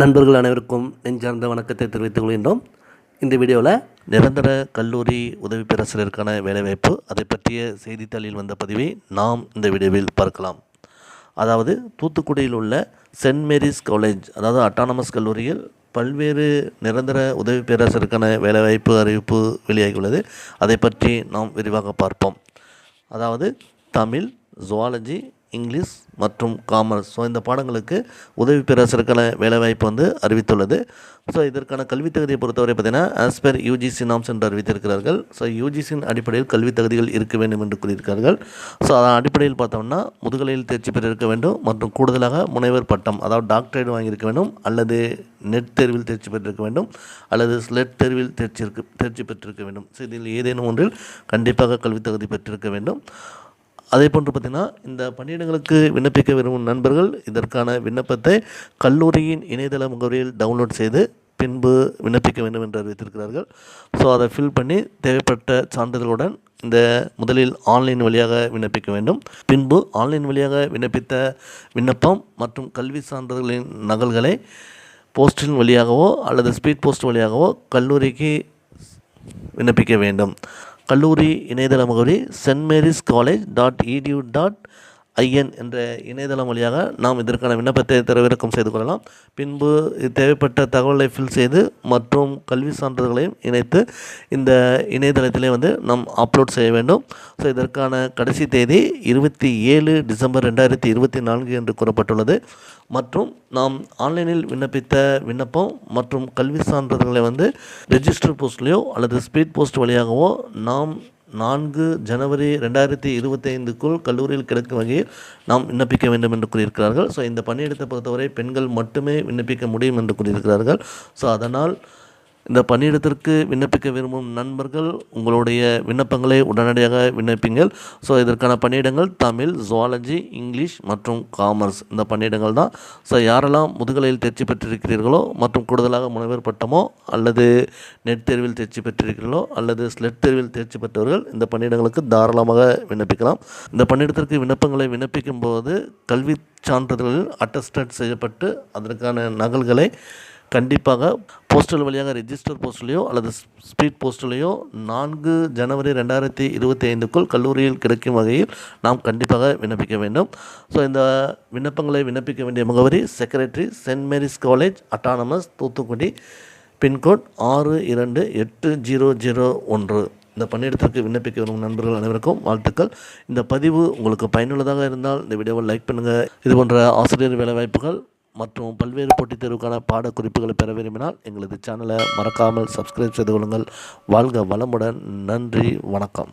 நண்பர்கள் அனைவருக்கும் நெஞ்சார்ந்த வணக்கத்தை தெரிவித்துக் கொள்கின்றோம். இந்த வீடியோவில் நிரந்தர கல்லூரி உதவி பேராசிரியருக்கான வேலைவாய்ப்பு அதை பற்றிய செய்தித்தாளில் வந்த பதிவை நாம் இந்த வீடியோவில் பார்க்கலாம். அதாவது தூத்துக்குடியில் உள்ள சென்ட் மேரிஸ் காலேஜ் அதாவது அட்டானமஸ் கல்லூரியில் பல்வேறு நிரந்தர உதவி பேராசிரியருக்கான வேலைவாய்ப்பு அறிவிப்பு வெளியாகியுள்ளது. அதை பற்றி நாம் விரிவாக பார்ப்போம். அதாவது தமிழ் ஜுவாலஜி இங்கிலீஷ் மற்றும் காமர்ஸ் ஸோ இந்த பாடங்களுக்கு உதவி பேராசிரியருக்கான வேலைவாய்ப்பு வந்து அறிவித்துள்ளது. ஸோ இதற்கான கல்வித் தகுதியை பொறுத்தவரை பார்த்தீங்கன்னா ஆஸ்பெர் யூஜிசி நாம்ஸ் என்று அறிவித்திருக்கிறார்கள். ஸோ யூஜிசியின் அடிப்படையில் கல்வித் தகுதிகள் இருக்க வேண்டும் என்று கூறியிருக்கிறார்கள். ஸோ அதன் அடிப்படையில் பார்த்தோம்னா முதுகலையில் தேர்ச்சி பெற்றிருக்க வேண்டும் மற்றும் கூடுதலாக முனைவர் பட்டம் அதாவது டாக்டரேட் வாங்கியிருக்க வேண்டும் அல்லது நெட் தேர்வில் தேர்ச்சி பெற்றிருக்க வேண்டும் அல்லது ஸ்லெட் தேர்வில் தேர்ச்சி தேர்ச்சி பெற்றிருக்க வேண்டும். ஸோ இதில் ஏதேனும் ஒன்றில் கண்டிப்பாக கல்வித் தகுதி பெற்றிருக்க வேண்டும். அதே போன்று பார்த்திங்கன்னா இந்த பணியிடங்களுக்கு விண்ணப்பிக்க விரும்பும் நண்பர்கள் இதற்கான விண்ணப்பத்தை கல்லூரியின் இணையதள முகவரியில் டவுன்லோட் செய்து பின்பு விண்ணப்பிக்க வேண்டும் என்று அறிவித்திருக்கிறார்கள். ஸோ அதை ஃபில் பண்ணி தேவைப்பட்ட சான்றிதழுடன் இந்த முதலில் ஆன்லைன் வழியாக விண்ணப்பிக்க வேண்டும். பின்பு ஆன்லைன் வழியாக விண்ணப்பித்த விண்ணப்பம் மற்றும் கல்வி சான்றிதழ்களின் நகல்களை போஸ்டின் வழியாகவோ அல்லது ஸ்பீட் போஸ்ட் வழியாகவோ கல்லூரிக்கு விண்ணப்பிக்க வேண்டும். கல்லூரி இணையதள முகவரி Saint Mary's college dot edu dot I N என்ற இணையதளம் வழியாக நாம் இதற்கான விண்ணப்பத்தை தரவிறக்கம் செய்து கொள்ளலாம். பின்பு தேவைப்பட்ட தகவலை ஃபில் செய்து மற்றும் கல்வி சான்றிதழ்களையும் இணைத்து இந்த இணையதளத்திலே வந்து நாம் அப்லோட் செய்ய வேண்டும். ஸோ இதற்கான கடைசி தேதி இருபத்தி ஏழு டிசம்பர் ரெண்டாயிரத்தி இருபத்தி நான்கு என்று கூறப்பட்டுள்ளது. மற்றும் நாம் ஆன்லைனில் விண்ணப்பித்த விண்ணப்பம் மற்றும் கல்வி சான்றிதழ்களை வந்து ரெஜிஸ்டர் போஸ்ட்லேயோ அல்லது ஸ்பீட் போஸ்ட் வழியாகவோ நாம் நான்கு ஜனவரி ரெண்டாயிரத்தி இருபத்தைந்துக்குள் கல்லூரியில் கிடைக்கும் வகையில் நாம் விண்ணப்பிக்க வேண்டும் என்று கூறியிருக்கிறார்கள். ஸோ இந்த பணியிடத்தை பொறுத்தவரை பெண்கள் மட்டுமே விண்ணப்பிக்க முடியும் என்று கூறியிருக்கிறார்கள். ஸோ அதனால் இந்த பணியிடத்திற்கு விண்ணப்பிக்க விரும்பும் நண்பர்கள் உங்களுடைய விண்ணப்பங்களை உடனடியாக விண்ணப்பிங்கள். ஸோ இதற்கான பணியிடங்கள் தமிழ் ஜுவாலஜி இங்கிலீஷ் மற்றும் காமர்ஸ் இந்த பணியிடங்கள் தான். ஸோ யாரெல்லாம் முதுகலையில் தேர்ச்சி பெற்றிருக்கிறீர்களோ மற்றும் கூடுதலாக முனைவர் பட்டமோ அல்லது நெட் தேர்வில் தேர்ச்சி பெற்றிருக்கிறீர்களோ அல்லது ஸ்லெட் தேர்வில் தேர்ச்சி பெற்றவர்கள் இந்த பணியிடங்களுக்கு தாராளமாக விண்ணப்பிக்கலாம். இந்த பணியிடத்திற்கு விண்ணப்பங்களை விண்ணப்பிக்கும் போது கல்வி சான்றிதழ்களில் அட்டஸ்டட் செய்யப்பட்டு அதற்கான நகல்களை கண்டிப்பாக போஸ்டல் வழியாக ரெஜிஸ்டர் போஸ்ட்லேயோ அல்லது ஸ்பீட் போஸ்ட்லேயோ நான்கு ஜனவரி ரெண்டாயிரத்தி இருபத்தி ஐந்துக்குள் கல்லூரியில் கிடைக்கும் வகையில் நாம் கண்டிப்பாக விண்ணப்பிக்க வேண்டும். ஸோ இந்த விண்ணப்பங்களை விண்ணப்பிக்க வேண்டிய முகவரி secretary Saint Mary's college autonomous Thoothukudi pin code ஆறு இரண்டு எட்டு ஜீரோ ஜீரோ ஒன்று. இந்த பணியிடத்திற்கு விண்ணப்பிக்க வரும் நண்பர்கள் அனைவருக்கும் வாழ்த்துக்கள். இந்த பதிவு உங்களுக்கு பயனுள்ளதாக இருந்தால் இந்த வீடியோவை லைக் பண்ணுங்கள் இது போன்ற ஆசிரியர் வேலைவாய்ப்புகள் மற்றும் பல்வேறு போட்டித் தேர்வுக்கான பாடக்குறிப்புகளை பெற விரும்பினால் எங்களது சேனலை மறக்காமல் சப்ஸ்கிரைப் செய்து கொள்ளுங்கள். வாழ்க வளமுடன். நன்றி. வணக்கம்.